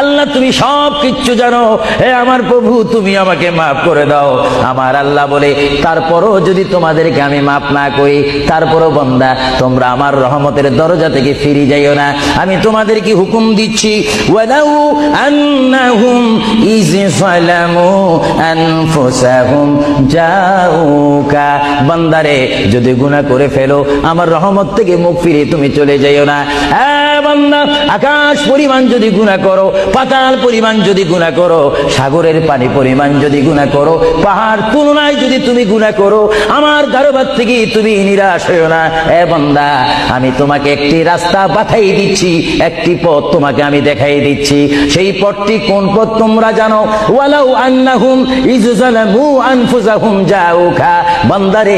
আল্লাহ, তুমি সব কিচ্ছু জানো। হে আমার প্রভু, তুমি আমাকে মাফ করে দাও। আমার আল্লাহ বলে, তারপরও যদি তোমাদেরকে আমি মাফ না করি, তারপরও বন্দা, তোমরা আমার রহমতের দরজা থেকে ফিরে যাইও না। আমি তোমাদেরকে হুকুম দিচ্ছি? ওয়ালাউ আন্নাহুম ইজ ফালামু আনফুসাহুম, জাউকা বান্দারে, যদি গুনাহ করে ফেলো, আমার রহমত থেকে মুখ ফিরে তুমি চলে যাইও না। হ্যাঁ বান্দা, আকাশ পরিমাণ যদি গুনাহ করো, পাতাল পরিমাণ যদি গুনাহ করো, সাগরের পানি পরিমাণ যদি গুনাহ করো, পাহাড় তুলনায় যদি তুমি গুনাহ করো, আমার দরবার থেকে তুমি নিরাশ না। এ আমি তোমাকে একটি রাস্তা পাঠাই দিচ্ছি, একটি পথ তোমাকে আমি দেখাই দিচ্ছি। সেই পথটি কোন পথ তোমরা জানো? ওয়ালাউ আন্নাহুম ইজজালামু আনফুসাহুম বান্দারে